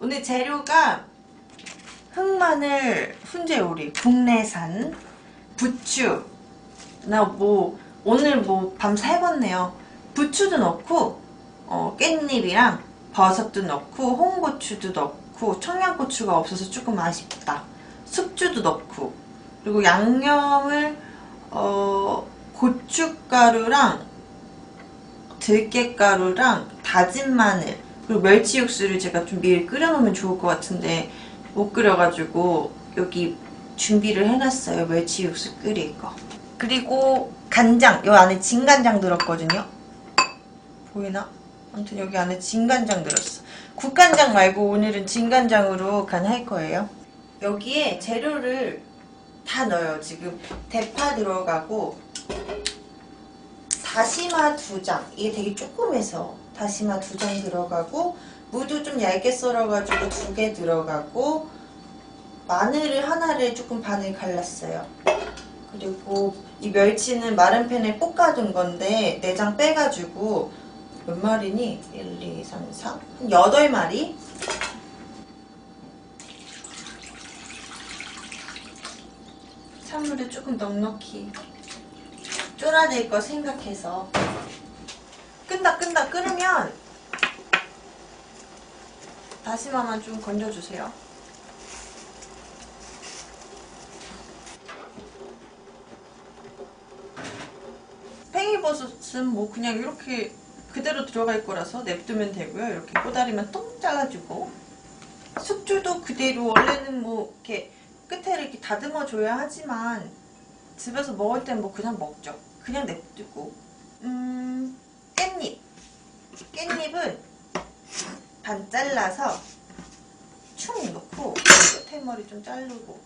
오늘 재료가 흑마늘 훈제 요리 국내산 부추. 나 뭐 오늘 뭐 밤새 해봤네요. 부추도 넣고 어, 깻잎이랑 버섯도 넣고 홍고추도 넣고 청양고추가 없어서 조금 아쉽다. 숙주도 넣고. 그리고 양념을 어, 고춧가루랑 들깨가루랑 다진 마늘 그리고 멸치 육수를 제가 좀 미리 끓여놓으면 좋을 것 같은데 못 끓여가지고 여기 준비를 해놨어요 멸치 육수 끓일 거. 그리고 간장 이 안에 진간장 들었거든요. 보이나? 아무튼 여기 안에 진간장 들었어. 국간장 말고 오늘은 진간장으로 간 할 거예요. 여기에 재료를 다 넣어요 지금. 대파 들어가고 다시마 두 장. 이게 되게 조그매서 다시마 두 장 들어가고 무도 좀 얇게 썰어가지고 두 개 들어가고 마늘을 하나를 조금 반을 갈랐어요. 그리고 이 멸치는 마른 팬에 볶아둔 건데 내장 빼가지고 몇 마리니? 1, 2, 3, 4? 한 8마리? 찬물을 조금 넉넉히 쫄아낼 거 생각해서. 끈다 끈다 끓으면 다시마만 좀 건져주세요. 팽이버섯은 뭐 그냥 이렇게 그대로 들어갈 거라서 냅두면 되고요. 이렇게 꼬다리만 똥 잘라주고. 숙주도 그대로 원래는 뭐 이렇게 끝에 이렇게 다듬어 줘야 하지만 집에서 먹을 땐 뭐 그냥 먹죠. 그냥 냅두고. 음, 깻잎. 깻잎은 반 잘라서 충 넣고 끝에 머리 좀 자르고.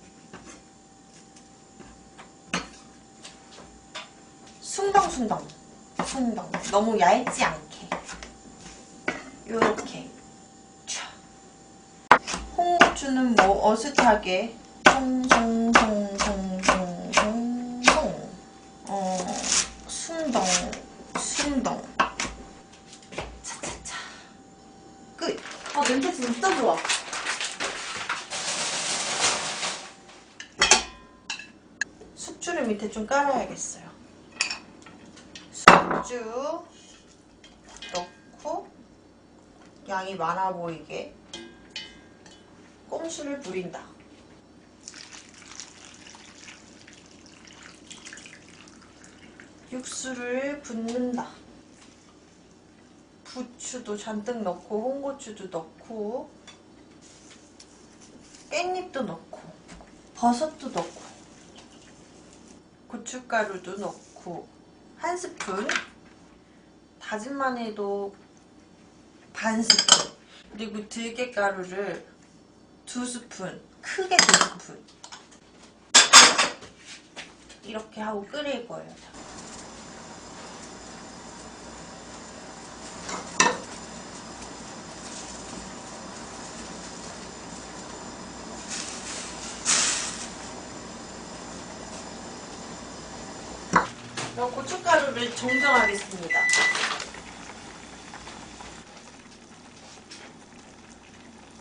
숭덩숭덩. 숭덩. 너무 얇지 않게. 요렇게. 촥. 홍고추는 뭐 어슷하게 송송송송송송 어 순덩 순덩. 차차차. 끝. 아 냄새 진짜 좋아. 숙주를 밑에 좀 깔아야겠어요. 숙주 넣고 양이 많아 보이게 꼼수를 부린다 육수를 붓는다. 부추도 잔뜩 넣고 홍고추도 넣고 깻잎도 넣고 버섯도 넣고 고춧가루도 넣고 한 스푼 다진 마늘도 반 스푼 그리고 들깨가루를 두 스푼 크게 두 스푼 이렇게 하고 끓일 거예요. 다. 그럼 고춧가루를 정정하겠습니다.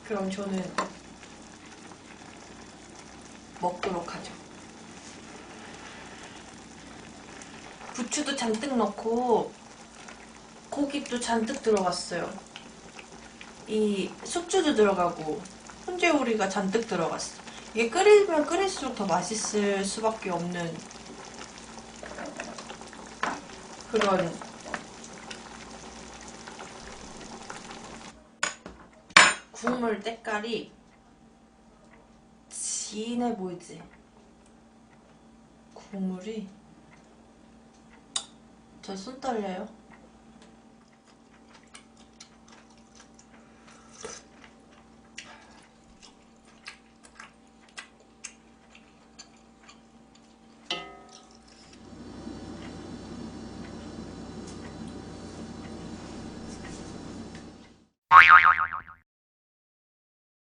그럼 저는 먹도록 하죠. 부추도 잔뜩 넣고 고기도 잔뜩 들어갔어요. 이 숙주도 들어가고 훈제 오리가 잔뜩 들어갔어. 이게 끓이면 끓일수록 더 맛있을 수밖에 없는 그런 국물 때깔이 진해 보이지? 국물이 저손 떨려요.